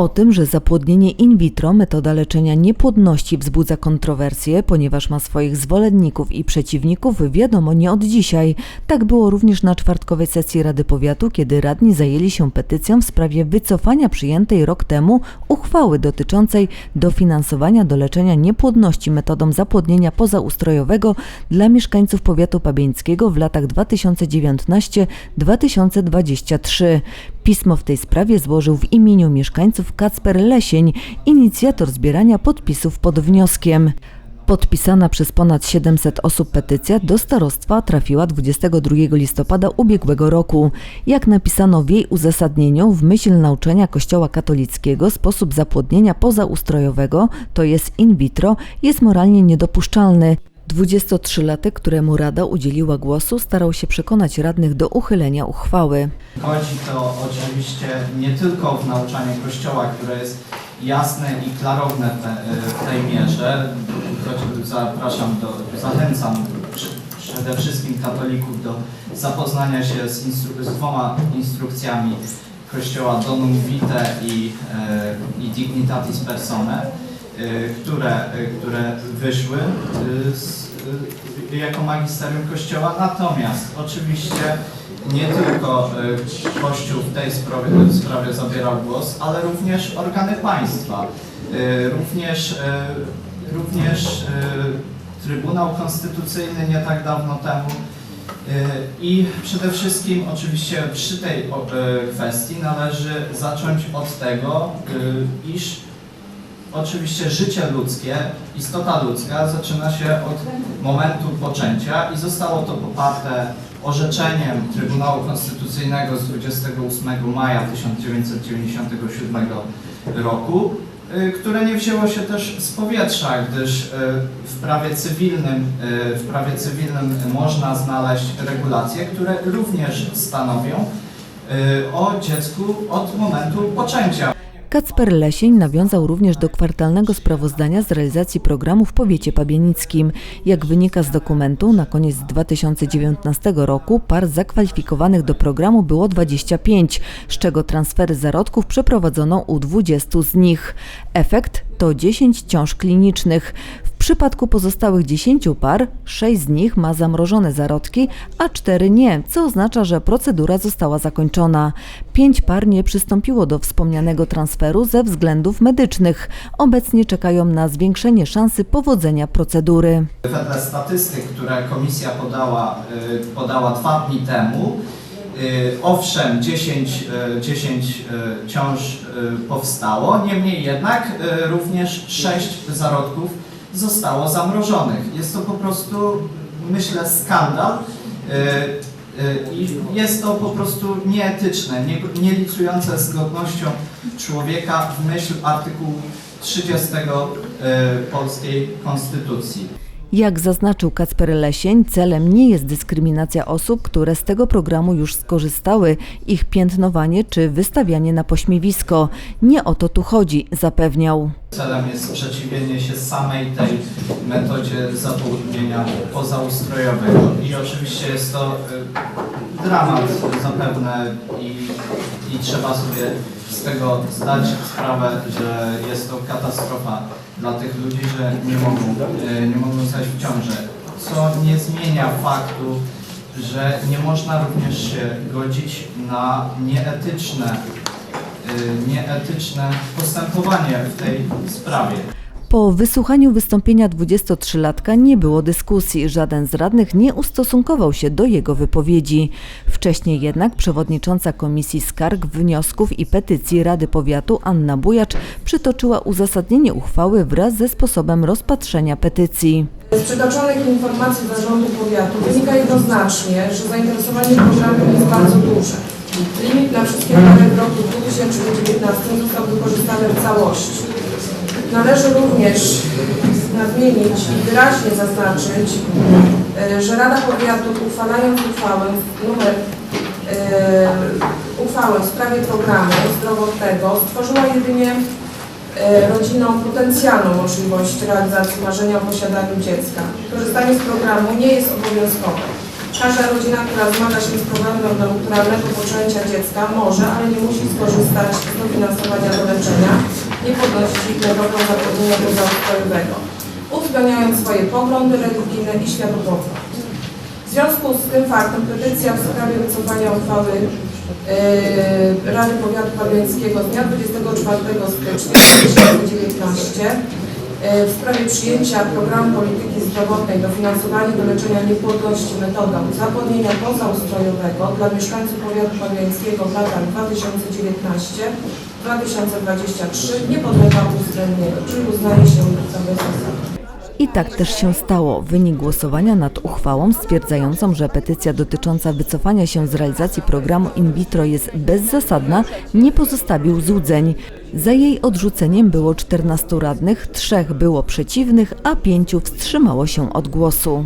O tym, że zapłodnienie in vitro, metoda leczenia niepłodności, wzbudza kontrowersje, ponieważ ma swoich zwolenników i przeciwników, wiadomo nie od dzisiaj. Tak było również na czwartkowej sesji Rady Powiatu, kiedy radni zajęli się petycją w sprawie wycofania przyjętej rok temu uchwały dotyczącej dofinansowania do leczenia niepłodności metodą zapłodnienia pozaustrojowego dla mieszkańców powiatu pabieńskiego w latach 2019-2023. Pismo w tej sprawie złożył w imieniu mieszkańców Kacper Lesień, inicjator zbierania podpisów pod wnioskiem. Podpisana przez ponad 700 osób petycja do starostwa trafiła 22 listopada ubiegłego roku. Jak napisano w jej uzasadnieniu, w myśl nauczania Kościoła katolickiego sposób zapłodnienia pozaustrojowego, to jest in vitro, jest moralnie niedopuszczalny. 23-latek, któremu Rada udzieliła głosu, starał się przekonać radnych do uchylenia uchwały. Chodzi to oczywiście nie tylko w nauczanie Kościoła, które jest jasne i klarowne w, w tej mierze. Zapraszam do, zachęcam przede wszystkim katolików do zapoznania się z, instru- z dwoma instrukcjami Kościoła Donum Vitae i, e, i Dignitatis Personae, e, które, e, które wyszły e, z, jako magisterium Kościoła. Natomiast oczywiście nie tylko Kościół w tej sprawie, sprawie zabierał głos, ale również organy państwa, również, również Trybunał Konstytucyjny nie tak dawno temu. I przede wszystkim oczywiście przy tej kwestii należy zacząć od tego, iż oczywiście życie ludzkie, istota ludzka zaczyna się od momentu poczęcia i zostało to poparte orzeczeniem Trybunału Konstytucyjnego z 28 maja 1997 roku, y, które nie wzięło się też z powietrza, gdyż y, w prawie cywilnym, y, w prawie cywilnym można znaleźć regulacje, które również stanowią o dziecku od momentu poczęcia. Kacper Lesień nawiązał również do kwartalnego sprawozdania z realizacji programu w powiecie pabienickim. Jak wynika z dokumentu, na koniec 2019 roku par zakwalifikowanych do programu było 25, z czego transfery zarodków przeprowadzono u 20 z nich. Efekt to 10 ciąż klinicznych. Przypadku pozostałych 10 par, 6 z nich ma zamrożone zarodki, a 4 nie, co oznacza, że procedura została zakończona. 5 par nie przystąpiło do wspomnianego transferu ze względów medycznych. Obecnie czekają na zwiększenie szansy powodzenia procedury. Wedle statystyk, które komisja podała, y, podała dwa dni temu, y, owszem, 10, y, 10 y, ciąż powstało, niemniej jednak również 6 zarodków zostało zamrożonych. Jest to po prostu, myślę, skandal. y, y, I jest to po prostu nieetyczne, nie, nie licujące z godnością człowieka w myśl artykułu 30 y, polskiej konstytucji. Jak zaznaczył Kacper Lesień, celem nie jest dyskryminacja osób, które z tego programu już skorzystały, ich piętnowanie czy wystawianie na pośmiewisko. Nie o to tu chodzi, zapewniał. Celem jest sprzeciwienie się samej tej metodzie zapłodnienia pozaustrojowego. I oczywiście jest to y, dramat zapewne i, i trzeba sobie z tego zdać sprawę, że jest to katastrofa dla tych ludzi, że nie mogą, y, nie mogą zajść w ciążę. Co nie zmienia faktu, że nie można również się godzić na nieetyczne nieetyczne postępowanie w tej sprawie. Po wysłuchaniu wystąpienia 23-latka nie było dyskusji, żaden z radnych nie ustosunkował się do jego wypowiedzi. Wcześniej jednak przewodnicząca Komisji Skarg, Wniosków i Petycji Rady Powiatu Anna Bujacz przytoczyła uzasadnienie uchwały wraz ze sposobem rozpatrzenia petycji. Z przytoczonych informacji zarządu powiatu wynika jednoznacznie, że zainteresowanie programem jest bardzo duże. Limit na wszystkie pary w roku 2019 został wykorzystany w całości. Należy również nadmienić i wyraźnie zaznaczyć, e, że Rada Powiatu uchwalając uchwałę numer e, uchwałę w sprawie programu zdrowotnego stworzyła jedynie e, rodzinom potencjalną możliwość realizacji marzenia o posiadaniu dziecka. Korzystanie z programu nie jest obowiązkowe. Każda rodzina, która zmaga się z problemem naturalnego poczęcia dziecka może, ale nie musi skorzystać z dofinansowania do leczenia, nie podnosić ich metodą zapewnienia pozaustrojowego, uwzględniając swoje poglądy religijne i światopogląd. W związku z tym faktem petycja w sprawie wycofania uchwały yy, Rady Powiatu Pawieńskiego z dnia 24 stycznia 2019 yy, w sprawie przyjęcia programu polityki zdrowotnej dofinansowania do leczenia niepłodności metodą zapłodnienia pozaustrojowego dla mieszkańców Powiatu Pawieńskiego w latach 2019-2023 nie podlega uwzględnieniu, czyli uznaje się za bezzasadne. I tak też się stało. Wynik głosowania nad uchwałą stwierdzającą, że petycja dotycząca wycofania się z realizacji programu in vitro jest bezzasadna, nie pozostawił złudzeń. Za jej odrzuceniem było 14 radnych, trzech było przeciwnych, a pięciu wstrzymało się od głosu.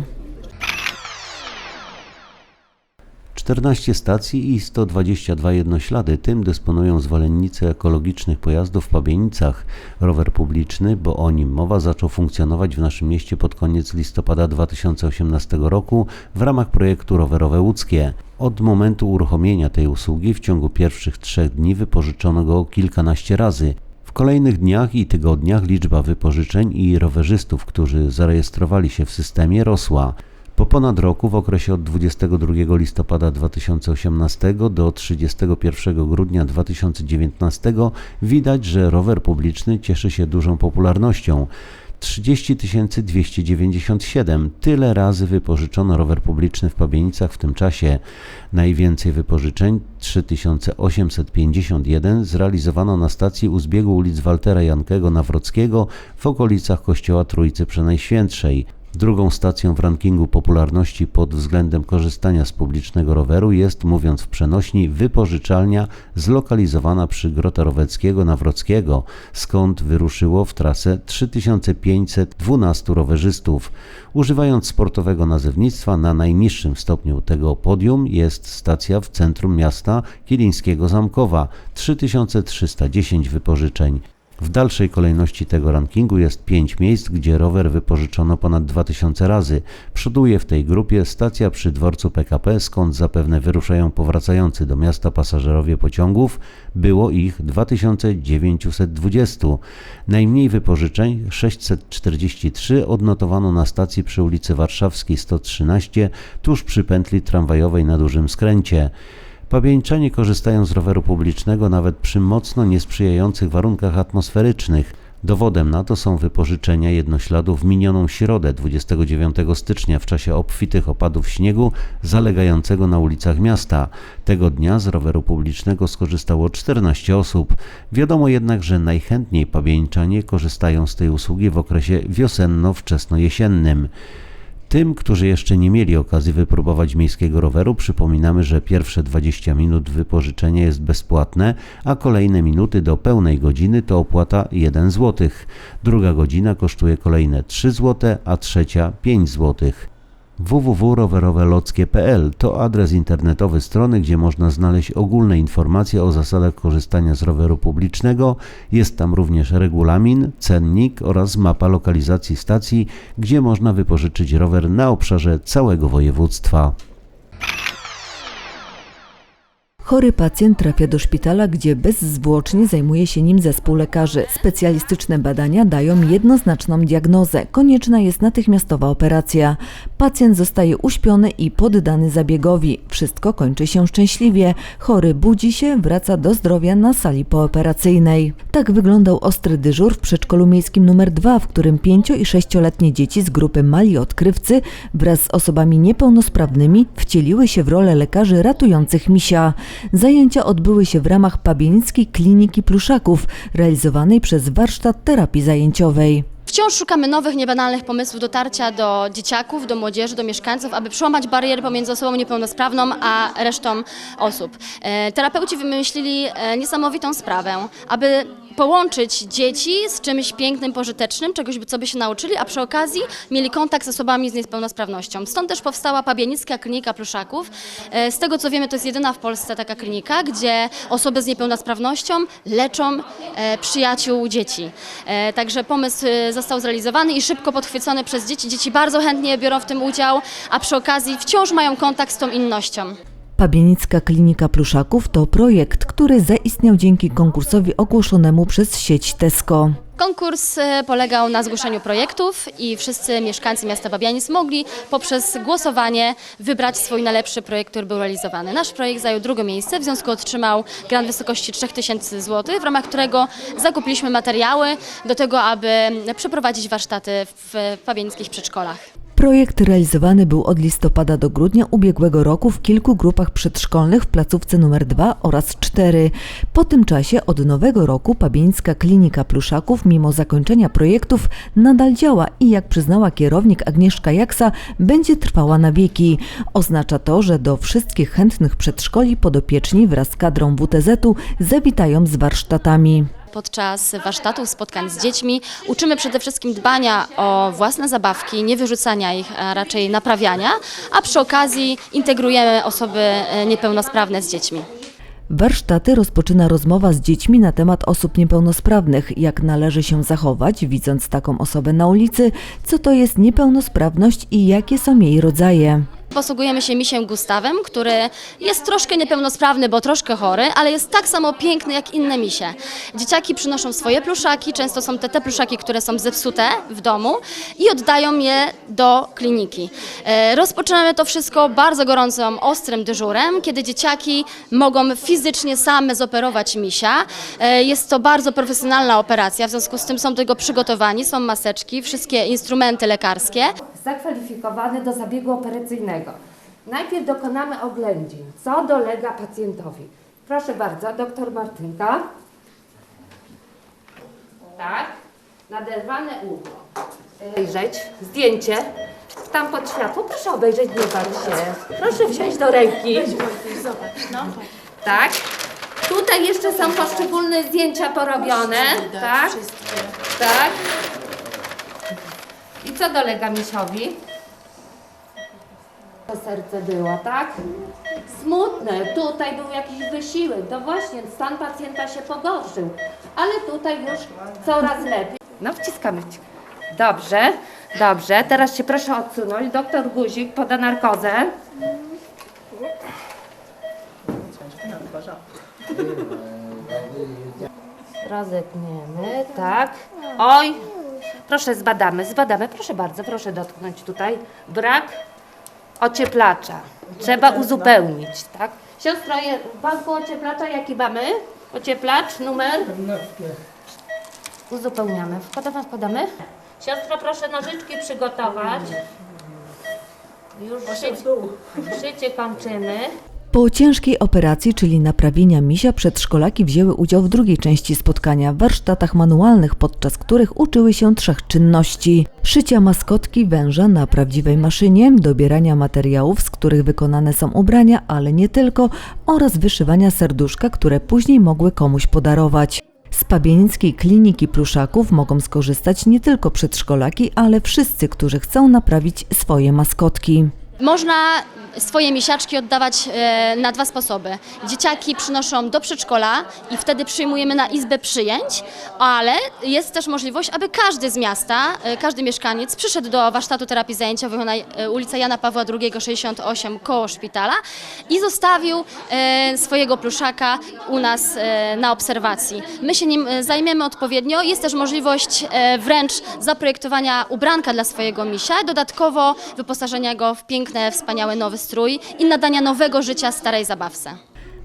14 stacji i 122 jednoślady. Tym dysponują zwolennicy ekologicznych pojazdów w Pabienicach. Rower publiczny, bo o nim mowa, zaczął funkcjonować w naszym mieście pod koniec listopada 2018 roku w ramach projektu Rowerowe Łódzkie. Od momentu uruchomienia tej usługi w ciągu pierwszych trzech dni wypożyczono go kilkanaście razy. W kolejnych dniach i tygodniach liczba wypożyczeń i rowerzystów, którzy zarejestrowali się w systemie, rosła. Po ponad roku, w okresie od 22 listopada 2018 do 31 grudnia 2019, widać, że rower publiczny cieszy się dużą popularnością. 30 297. Tyle razy wypożyczono rower publiczny w Pabienicach w tym czasie. Najwięcej wypożyczeń 3851 zrealizowano na stacji u zbiegu ulic Waltera Jankego Nawrockiego w okolicach kościoła Trójcy Przenajświętszej. Drugą stacją w rankingu popularności pod względem korzystania z publicznego roweru jest, mówiąc w przenośni, wypożyczalnia zlokalizowana przy Grota Roweckiego Nawrockiego, skąd wyruszyło w trasę 3512 rowerzystów. Używając sportowego nazewnictwa, na najniższym stopniu tego podium jest stacja w centrum miasta Kilińskiego Zamkowa 3310 wypożyczeń. W dalszej kolejności tego rankingu jest pięć miejsc, gdzie rower wypożyczono ponad 2000 razy. Przoduje w tej grupie stacja przy dworcu PKP, skąd zapewne wyruszają powracający do miasta pasażerowie pociągów. Było ich 2920. Najmniej wypożyczeń 643 odnotowano na stacji przy ulicy Warszawskiej 113, tuż przy pętli tramwajowej na dużym skręcie. Pabieńczanie korzystają z roweru publicznego nawet przy mocno niesprzyjających warunkach atmosferycznych. Dowodem na to są wypożyczenia jednośladów w minioną środę 29 stycznia w czasie obfitych opadów śniegu zalegającego na ulicach miasta. Tego dnia z roweru publicznego skorzystało 14 osób. Wiadomo jednak, że najchętniej pabieńczanie korzystają z tej usługi w okresie wiosenno-wczesnojesiennym. Tym, którzy jeszcze nie mieli okazji wypróbować miejskiego roweru, przypominamy, że pierwsze 20 minut wypożyczenia jest bezpłatne, a kolejne minuty do pełnej godziny to opłata 1 zł. Druga godzina kosztuje kolejne 3 zł, a trzecia 5 zł www.rowerowelockie.pl to adres internetowy strony, gdzie można znaleźć ogólne informacje o zasadach korzystania z roweru publicznego. Jest tam również regulamin, cennik oraz mapa lokalizacji stacji, gdzie można wypożyczyć rower na obszarze całego województwa. Chory pacjent trafia do szpitala, gdzie bezzwłocznie zajmuje się nim zespół lekarzy. Specjalistyczne badania dają jednoznaczną diagnozę. Konieczna jest natychmiastowa operacja. Pacjent zostaje uśpiony i poddany zabiegowi. Wszystko kończy się szczęśliwie. Chory budzi się, wraca do zdrowia na sali pooperacyjnej. Tak wyglądał ostry dyżur w przedszkolu miejskim nr 2, w którym 5 i 6-letnie dzieci z grupy mali odkrywcy wraz z osobami niepełnosprawnymi wcieliły się w rolę lekarzy ratujących misia. Zajęcia odbyły się w ramach Pabienickiej Kliniki Pluszaków, realizowanej przez warsztat terapii zajęciowej. Wciąż szukamy nowych, niebanalnych pomysłów dotarcia do dzieciaków, do młodzieży, do mieszkańców, aby przełamać bariery pomiędzy osobą niepełnosprawną a resztą osób. E, Terapeuci wymyślili e, niesamowitą sprawę, aby połączyć dzieci z czymś pięknym, pożytecznym, czegoś, co by się nauczyli, a przy okazji mieli kontakt z osobami z niepełnosprawnością. Stąd też powstała Pabienicka Klinika Pluszaków. E, Z tego co wiemy, to jest jedyna w Polsce taka klinika, gdzie osoby z niepełnosprawnością leczą e, przyjaciół dzieci. E, Także pomysł został zrealizowany i szybko podchwycony przez dzieci. Dzieci bardzo chętnie biorą w tym udział, a przy okazji wciąż mają kontakt z tą innością. Pabienicka Klinika Pluszaków to projekt, który zaistniał dzięki konkursowi ogłoszonemu przez sieć Tesco. Konkurs e, polegał na zgłoszeniu projektów i wszyscy mieszkańcy miasta Babianic mogli poprzez głosowanie wybrać swój najlepszy projekt, który był realizowany. Nasz projekt zajął drugie miejsce, w związku otrzymał grant wysokości 3000 zł, w ramach którego zakupiliśmy materiały do tego, aby przeprowadzić warsztaty w pabienickich przedszkolach. Projekt realizowany był od listopada do grudnia ubiegłego roku w kilku grupach przedszkolnych w placówce numer 2 oraz 4. Po tym czasie od nowego roku Pabieńska Klinika Pluszaków mimo zakończenia projektów nadal działa i jak przyznała kierownik Agnieszka Jaksa będzie trwała na wieki. Oznacza to, że do wszystkich chętnych przedszkoli podopieczni wraz z kadrą WTZ-u zawitają z warsztatami. Podczas warsztatów, spotkań z dziećmi uczymy przede wszystkim dbania o własne zabawki, nie wyrzucania ich, a raczej naprawiania, a przy okazji integrujemy osoby e, niepełnosprawne z dziećmi. Warsztaty rozpoczyna rozmowa z dziećmi na temat osób niepełnosprawnych, jak należy się zachować, widząc taką osobę na ulicy, co to jest niepełnosprawność i jakie są jej rodzaje. Posługujemy się misiem Gustawem, który jest troszkę niepełnosprawny, bo troszkę chory, ale jest tak samo piękny jak inne misie. Dzieciaki przynoszą swoje pluszaki, często są te, te pluszaki, które są zepsute w domu i oddają je do kliniki. E, Rozpoczynamy to wszystko bardzo gorącym, ostrym dyżurem, kiedy dzieciaki mogą fizycznie same zoperować misia. E, Jest to bardzo profesjonalna operacja, w związku z tym są do tego przygotowani, są maseczki, wszystkie instrumenty lekarskie. Zakwalifikowany do zabiegu operacyjnego. Najpierw dokonamy oględzin, co dolega pacjentowi. Proszę bardzo, doktor Martynka. Tak, naderwane ucho. Obejrzeć zdjęcie. Tam pod światło, proszę obejrzeć, nie się. Proszę wziąć do ręki. Tak. Tutaj jeszcze są poszczególne zdjęcia porobione. Tak. Tak. I co dolega misiowi? To serce było, tak? Smutne, tutaj był jakiś wysiłek, to właśnie stan pacjenta się pogorszył, ale tutaj już coraz lepiej. No wciskamy. wci- Dobrze, dobrze, teraz się proszę odsunąć. Doktor Guzik poda narkozę. Rozetniemy, tak. Oj, proszę zbadamy, zbadamy. Proszę bardzo, proszę dotknąć tutaj. Brak ocieplacza. Trzeba uzupełnić, tak? Siostro, je- w banku ocieplacza jaki mamy? Ocieplacz, numer? Uzupełniamy. Wkładamy, wkładamy. Siostro, proszę nożyczki przygotować. Już szycie, szycie kończymy. Po ciężkiej operacji, czyli naprawienia misia, przedszkolaki wzięły udział w drugiej części spotkania w warsztatach manualnych, podczas których uczyły się trzech czynności: szycia maskotki węża na prawdziwej maszynie, dobierania materiałów, z których wykonane są ubrania, ale nie tylko, oraz wyszywania serduszka, które później mogły komuś podarować. Z Pabienickiej Kliniki Pluszaków mogą skorzystać nie tylko przedszkolaki, ale wszyscy, którzy chcą naprawić swoje maskotki. Można swoje misiaczki oddawać e, na dwa sposoby. Dzieciaki przynoszą do przedszkola i wtedy przyjmujemy na izbę przyjęć, ale jest też możliwość, aby każdy z miasta, e, każdy mieszkaniec przyszedł do warsztatu terapii zajęciowej na e, ulica Jana Pawła II 68 koło szpitala i zostawił swojego pluszaka u nas na obserwacji. My się nim zajmiemy odpowiednio. Jest też możliwość wręcz zaprojektowania ubranka dla swojego misia, dodatkowo wyposażenia go w piękny, wspaniały nowy strój i nadania nowego życia starej zabawce.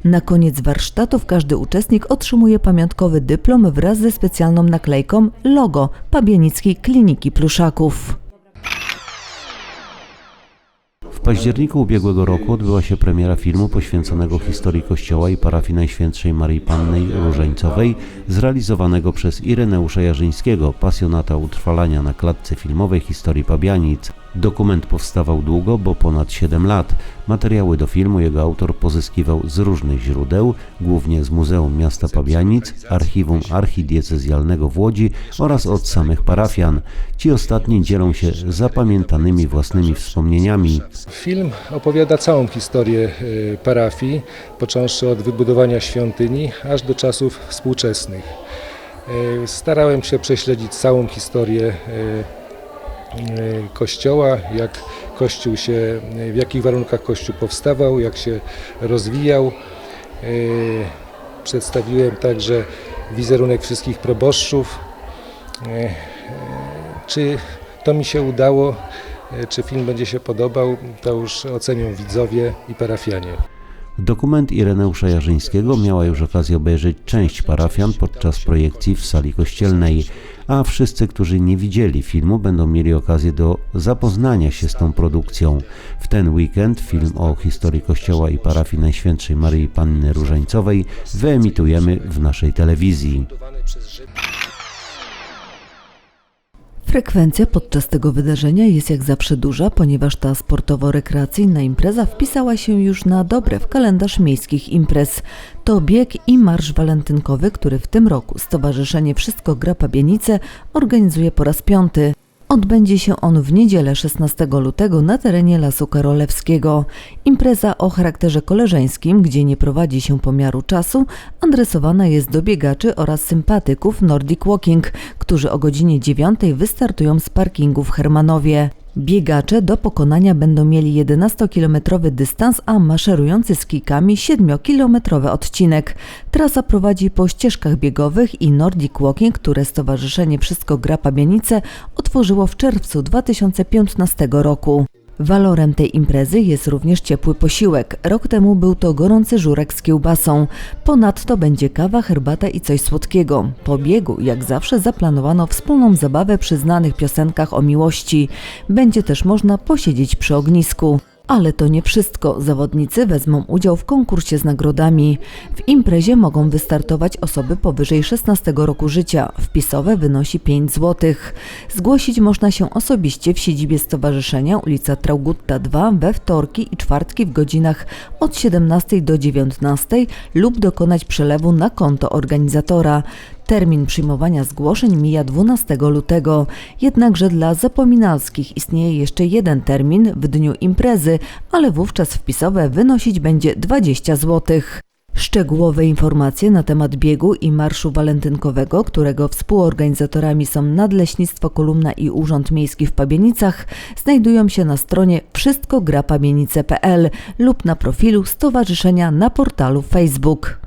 Na koniec warsztatów każdy uczestnik otrzymuje pamiątkowy dyplom wraz ze specjalną naklejką logo Pabienickiej Kliniki Pluszaków. W październiku ubiegłego roku odbyła się premiera filmu poświęconego historii Kościoła i parafii Najświętszej Maryi Pannej Różańcowej, zrealizowanego przez Ireneusza Jarzyńskiego, pasjonata utrwalania na klatce filmowej historii Pabianic. Dokument powstawał długo, bo ponad 7 lat. Materiały do filmu jego autor pozyskiwał z różnych źródeł, głównie z Muzeum Miasta Pabianic, Archiwum Archidiecezjalnego w Łodzi oraz od samych parafian. Ci ostatni dzielą się zapamiętanymi własnymi wspomnieniami. Film opowiada całą historię e, parafii, począwszy od wybudowania świątyni aż do czasów współczesnych. E, Starałem się prześledzić całą historię e, Kościoła, jak Kościół się, w jakich warunkach Kościół powstawał, jak się rozwijał. E, Przedstawiłem także wizerunek wszystkich proboszczów. E, Czy to mi się udało? Czy film będzie się podobał, to już ocenią widzowie i parafianie. Dokument Ireneusza Jarzyńskiego miała już okazję obejrzeć część parafian podczas projekcji w sali kościelnej, a wszyscy, którzy nie widzieli filmu, będą mieli okazję do zapoznania się z tą produkcją. W ten weekend film o historii Kościoła i parafii Najświętszej Maryi Panny Różańcowej wyemitujemy w naszej telewizji. Frekwencja podczas tego wydarzenia jest jak zawsze duża, ponieważ ta sportowo-rekreacyjna impreza wpisała się już na dobre w kalendarz miejskich imprez. To bieg i marsz walentynkowy, który w tym roku Stowarzyszenie Wszystko Gra Pabianice organizuje po raz piąty. Odbędzie się on w niedzielę 16 lutego na terenie Lasu Karolewskiego. Impreza o charakterze koleżeńskim, gdzie nie prowadzi się pomiaru czasu, adresowana jest do biegaczy oraz sympatyków Nordic Walking, którzy o godzinie 9 wystartują z parkingu w Hermanowie. Biegacze do pokonania będą mieli 11-kilometrowy dystans, a maszerujący z kikami 7-kilometrowy odcinek. Trasa prowadzi po ścieżkach biegowych i Nordic Walking, które Stowarzyszenie Wszystko Gra Pabianice otworzyło w czerwcu 2015 roku. Walorem tej imprezy jest również ciepły posiłek. Rok temu był to gorący żurek z kiełbasą. Ponadto będzie kawa, herbata i coś słodkiego. Po biegu, jak zawsze, zaplanowano wspólną zabawę przy znanych piosenkach o miłości. Będzie też można posiedzieć przy ognisku. Ale to nie wszystko. Zawodnicy wezmą udział w konkursie z nagrodami. W imprezie mogą wystartować osoby powyżej 16 roku życia. Wpisowe wynosi 5 zł. Zgłosić można się osobiście w siedzibie stowarzyszenia ulica Traugutta 2 we wtorki i czwartki w godzinach od 17 do 19 lub dokonać przelewu na konto organizatora. Termin przyjmowania zgłoszeń mija 12 lutego, jednakże dla zapominalskich istnieje jeszcze jeden termin w dniu imprezy, ale wówczas wpisowe wynosić będzie 20 zł. Szczegółowe informacje na temat biegu i marszu walentynkowego, którego współorganizatorami są Nadleśnictwo Kolumna i Urząd Miejski w Pabienicach, znajdują się na stronie wszystkograpabienice.pl lub na profilu stowarzyszenia na portalu Facebook.